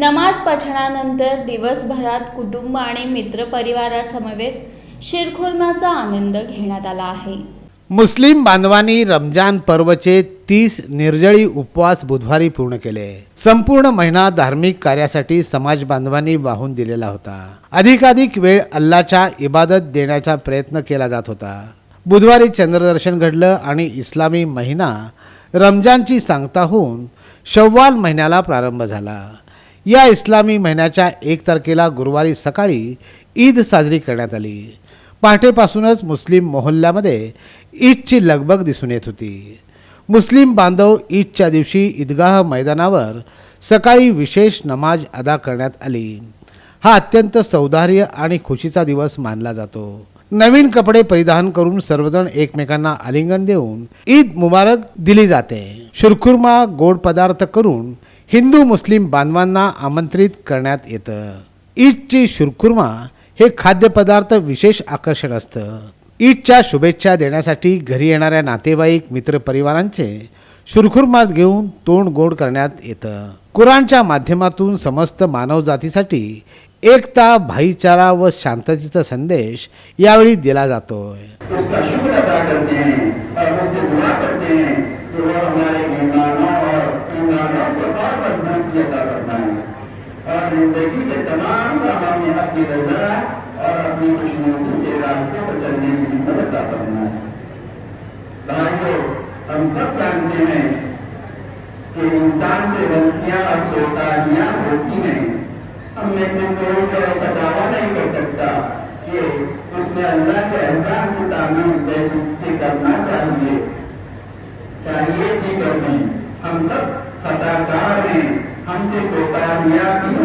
नमाज पठणानंतर दिवसभरात कुटुंब आणि मित्रपरिवारासमवेत शिरखुर्माचा आनंद घेण्यात आला आहे. मुस्लिम बांधवांनी रमजान पर्वचे तीस निर्जळी उपवास बुधवारी पूर्ण केले. संपूर्ण महिना धार्मिक कार्यासाठी समाज बांधवांनी वाहून दिलेला होता. अधिकाधिक वेळ अल्लाच्या इबादत देण्याचा प्रयत्न केला जात होता. बुधवारी चंद्रदर्शन घडलं आणि इस्लामी महिना रमजानची सांगता होऊन शव्वाल महिन्याला प्रारंभ झाला. या इस्लामी महिन्याच्या एक तारखेला गुरुवारी सकाळी ईद साजरी करण्यात आली. पहाटेपासूनच मुस्लिम मोहल्ल्यामध्ये ईदची लगबग दिसून येत होती. मुस्लिम बांधव ईदच्या दिवशी ईदगाह मैदानावर सकाळी विशेष नमाज अदा करण्यात आली. हा अत्यंत सौदार्य आणि खुशीचा दिवस मानला जातो. नवीन कपडे परिधान करून सर्वजण एकमेकांना आलिंगन देऊन ईद मुबारक दिली जाते. शुरखुर्मा गोड पदार्थ करून हिंदू मुस्लिम बांधवांना आमंत्रित करण्यात येतं. ईदची शुरखुर्मा हे खाद्यपदार्थ विशेष आकर्षण असतं. ईदच्या शुभेच्छा देण्यासाठी घरी येणाऱ्या नातेवाईक मित्रपरिवारांचे शुरखुर्मात घेऊन तोंड गोड करण्यात येतं. कुराणच्या माध्यमातून समस्त मानवजातीसाठी एकता भाईचारा व शांततेचा संदेश यावेळी दिला जातोय. ईमानों को और मजबूती अदा करना है और ज़िंदगी के तमाम कामों में अपनी रजा और अपनी खुशनुदी के रास्ते पर चलने की हिम्मत अदा करना है भाइयों हम सब जानते हैं कि इंसान से गलतियाँ और चेतावनियाँ होती हैं हम में कोई तो ऐसा दावा नहीं कर सकता कि उसने अल्लाह के अहकाम की तामील जैसे करना चाहिए चाहिए जी करते हम सब सदाचार हैं हमसे कोताहियां की